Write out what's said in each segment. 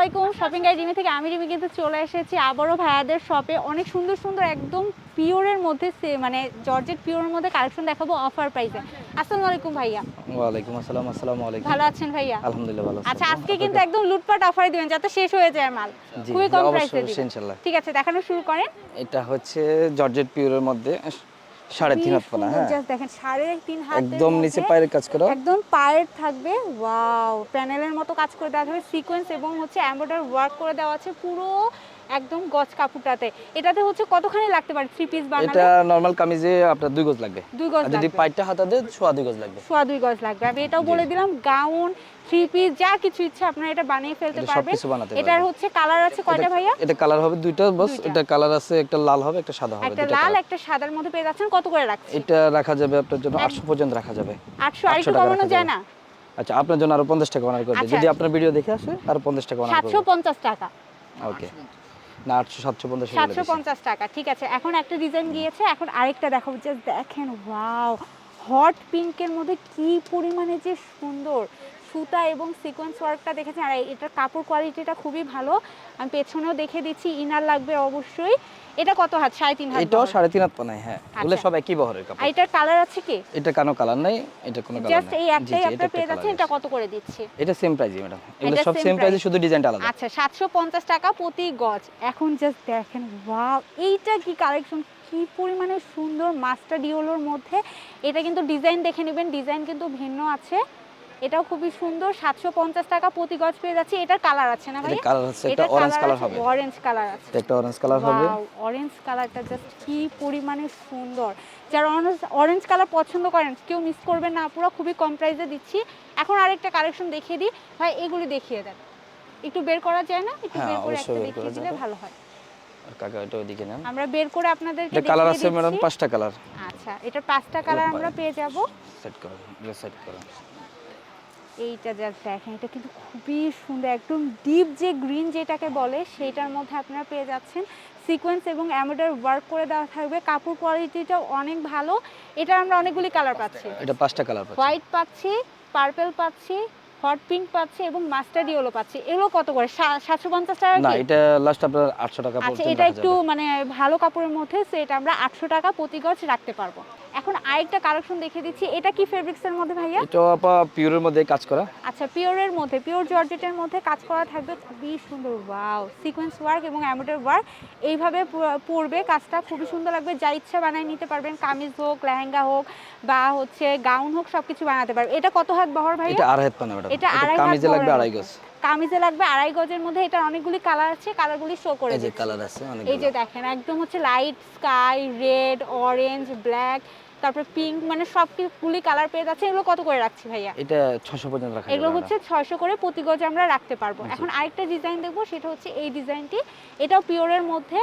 আলাইকুম। Shopping guide Rimi থেকে আমি রিমি কিন্তু চলে এসেছি। আবারও ভাইয়াদের শপে অনেক সুন্দর সুন্দর একদম পিওরের মধ্যে মানে জর্জেট পিওরের মধ্যে কালেকশন দেখাবো অফার প্রাইসে আসসালামু আলাইকুম ভাইয়া। ওয়ালাইকুম আসসালাম আসসালামু আলাইকুম। ভালো আছেন ভাইয়া? আলহামদুলিল্লাহ ভালো আছি। আচ্ছা আজকে কিন্তু একদম লুটপাট অফারে দিবেন যাতে শেষ হয়ে যায় মাল। খুবই কম প্রাইসে দিবেন। ইনশাল্লাহ। ঠিক আছে দেখানো শুরু করেন। এটা হচ্ছে জর্জেট পিওরের মধ্যে। সাড়ে তিন হাত পানা হ্যাঁ। দেখেন সাড়ে তিন হাত একদম নিচে পায়ের কাজ করা। একদম পায়ের থাকবে ওয়াও প্যানেলের মতো কাজ করে দেওয়া থাকবে সিকোয়েন্স এবং হচ্ছে এমব্রয়ডার ওয়ার্ক করে দেওয়া আছে পুরো একদম গজ কাপড়টাতে। এটাতে হচ্ছে কতখানি লাগতে পারে? থ্রি পিস এটা বানালে নর্মাল কামিজে আপনার দুই গজ লাগবে। দুই গজ যদি লাগবে। পাইটা হাতা দেয় সোয়া দুই গজ লাগবে। সোয়া দুই গজ লাগবে। আমি এটাও বলে দিলাম গাউন থ্রি পিস যা কিছু ইচ্ছা আপনারা এটা বানিয়ে ফেলতে এটা পারবেন। এটার হচ্ছে কালার আছে কয়টা ভাইয়া? এটা কালার হবে দুইটা বস। এটা কালার আছে একটা লাল হবে একটা সাদা হবে একটা লাল একটা সাদার মধ্যে পেয়ে যাচ্ছেন। কত করে রাখছি? এটা রাখা যাবে আপনার জন্য আটশো পর্যন্ত রাখা যাবে। আটশো আর একটু কমানো যায় না? আচ্ছা আপনার জন্য আরও পঞ্চাশ টাকা অনার করে আচ্ছা। যদি আপনার ভিডিও দেখে আসে আরও পঞ্চাশ টাকা অনার করবে। পঞ্চাশ টাকা। ওকে। না, আটশো, সাতশো, পঞ্চাশ বলে সাতশো দিছি। পঞ্চাশ টাকা, ঠিক আছে। এখন একটা ডিজাইন গিয়েছে, এখন আরেকটা দেখাবো জাস্ট দেখেন ওয়াও হট পিঙ্কের মধ্যে কি পরিমাণে যে সুন্দর। সুতা এবং সিকোয়েন্স ওয়ার্কটা দেখেছেন আর এটার কাপড় কোয়ালিটিটা খুবই ভালো। আমি পেছনেও দেখে দিচ্ছি ইনার লাগবে অবশ্যই। এটা কত হাত? সাড়ে তিন হাত এটাও। সাড়ে তিন হাত পানায় হ্যাঁ। এগুলো আচ্ছা। সব একই বহরের কাপড়। এটার কালার আছে কি? এটা কোনো কালার নাই এটা কোনো কালার জাস্ট এই একটাই আপনার পেয়ে যাচ্ছেন এটা কত করে দিচ্ছি? এটা সেম প্রাইসই ম্যাডাম এগুলো সব সেম প্রাইসে শুধু ডিজাইনটা আলাদা। আচ্ছা সাতশো পঞ্চাশ টাকা প্রতি গজ। এখন জাস্ট দেখেন ওয়াও এইটা কি কালেকশন কি পরিমাণে সুন্দর মাস্টার ডিওলোর মধ্যে। এটা কিন্তু ডিজাইন দেখে নেবেন ডিজাইন কিন্তু ভিন্ন আছে। এটাও খুবই সুন্দর। সাতশো পঞ্চাশ টাকা প্রতি গজ পেয়ে যাচ্ছে। এটার কালার আছে না ভাই এটা কালার হচ্ছে একটা অরেঞ্জ কালার হবে। অরেঞ্জ কালার আছে। এটা অরেঞ্জ কালার হবে। অরেঞ্জ কালারটা জাস্ট কি পরিমাণে সুন্দর। যারা অরেঞ্জ কালার পছন্দ করেন কেউ মিস করবেন না পুরো খুবই কম প্রাইসে দিচ্ছি। এখন আরেকটা কালেকশন দেখিয়ে দিই। ভাই এগুলি দেখিয়ে দেন। একটু বের করা যায় না? একটু হ্যাঁ, বের করে একটা দেখিয়ে দিলে ভালো হয়। কাকা এটা ওইদিকে নেন। আমরা বের করে আপনাদেরকে এটা কালার আছে ম্যাডাম পাঁচটা কালার আচ্ছা এটা পাঁচটা কালার আমরা পেয়ে যাব। সেট করো সেট করো। এইটা জাস্ট দেখেন এটা কিন্তু খুবই সুন্দর একদম ডিপ যে গ্রিন যেটাকে বলে সেইটার মধ্যে আপনারা পেয়ে যাচ্ছেন। সিকোয়েন্স এবং অ্যামোডার ওয়ার্ক করে দেওয়া থাকবে। কাপড় কোয়ালিটিটাও অনেক ভালো। এটা আমরা অনেকগুলি কালার পাচ্ছি। এটা পাঁচটা কালার পাচ্ছি। হোয়াইট পাচ্ছি পার্পল পাচ্ছি হট পিঙ্ক পাচ্ছি এবং মাস্টার্ড ইয়েলো পাচ্ছি। এগুলো কত করে? সা- সাতশো পঞ্চাশ টাকা না এটা লাস্ট আপনার আটশো টাকা আচ্ছা এটা একটু মানে ভালো কাপড়ের মধ্যে সো এটা আমরা আটশো টাকা প্রতি গজ রাখতে পারব। এখন আরেকটা কালেকশন দেখে দিচ্ছি। এটা কি ফেব্রিক্সের মধ্যে ভাইয়া? এটা আপা পিওরের মধ্যে কাজ করা। আচ্ছা পিওরের মধ্যে পিওর জর্জেটের মধ্যে কাজ করা থাকবে। খুবই সুন্দর ওয়াও সিকোয়েন্স ওয়ার্ক এবং এমব্রয়ডারি ওয়ার্ক এইভাবে পরবে কাজটা। খুবই সুন্দর লাগবে। যা ইচ্ছা বানিয়ে নিতে পারবেন। কামিজ হোক লেহেঙ্গা হোক বা হচ্ছে গাউন হোক সবকিছু বানাতে পারবেন এটা কত হাত বহর ভাইয়া? এটা আড়াই হাত পানা এটা আড়াই হাত কামিজে লাগবে আড়াই গজ। কামিজে লাগবে আড়াই গজের মধ্যে এটা অনেকগুলি কালার আছে কালারগুলি শো করে এই যে দিচ্ছি। কালার আছে অনেক এই যে দেখেন একদম হচ্ছে light sky red orange black তারপর পিঙ্ক মানে সবগুলি কালার পেয়ে যাচ্ছে। এগুলো কত করে রাখছি ভাইয়া? এটা ছশো পর্যন্ত রাখা এগুলো হচ্ছে ছয়শো করে প্রতি গজে আমরা রাখতে পারব। এখন আরেকটা ডিজাইন দেখব সেটা হচ্ছে এই ডিজাইনটি এটাও পিওরের মধ্যে।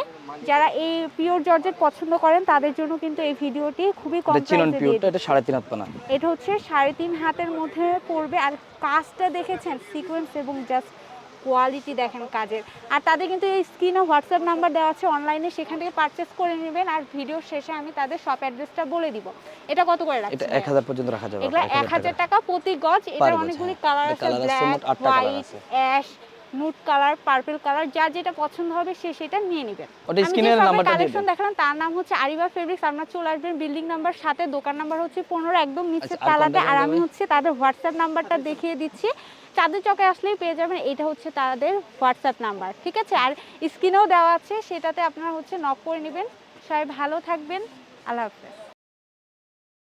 যারা এই পিওর জর্জেট পছন্দ করেন তাদের জন্য কিন্তু এই ভিডিওটি খুবই কম এটা প্রাইসে দিয়ে এটা সাড়ে তিন হাত পানা। এটা হচ্ছে সাড়ে তিন হাতের মধ্যে পড়বে। আর কাজটা দেখেছেন? সিকোয়েন্স এবং জাস্ট কোয়ালিটি দেখেন কাজের। আর তাদের কিন্তু এই স্ক্রিনে হোয়াটসঅ্যাপ নাম্বার দেওয়া আছে অনলাইনে সেখান থেকে পারচেস করে নেবেন আর ভিডিও শেষে আমি তাদের শপ অ্যাড্রেসটা বলে দিব। এটা কত করে রাখছি এটা এক হাজার পর্যন্ত রাখা যাবে। এক হাজার টাকা। প্রতি গজ এটা এটার অনেকগুলি হ্যাঁ। কালার আছে black white ash nude colour purple colour যার যেটা পছন্দ হবে সে সেটা নিয়ে নেবেন। ওটা স্ক্রিনের নাম্বারটা দিয়ে কালেকশন। দেখালাম তার নাম হচ্ছে আরিবা ফেব্রিক্স আপনার চলে আসবেন বিল্ডিং নাম্বার সাথে দোকান নাম্বার হচ্ছে পনেরো একদম নিচে আচ্ছা, আর তালাতে। আর আমি হচ্ছে তাদের হোয়াটসঅ্যাপ নাম্বারটা দেখিয়ে দিচ্ছি। চাঁদের চকে আসলেই পেয়ে যাবেন এটা হচ্ছে তাদের হোয়াটসঅ্যাপ নাম্বার ঠিক আছে? আর স্ক্রিনেও দেওয়া আছে সেটাতে আপনারা হচ্ছে নক করে নেবেন। সবাই ভালো থাকবেন আল্লাহ হাফেজ।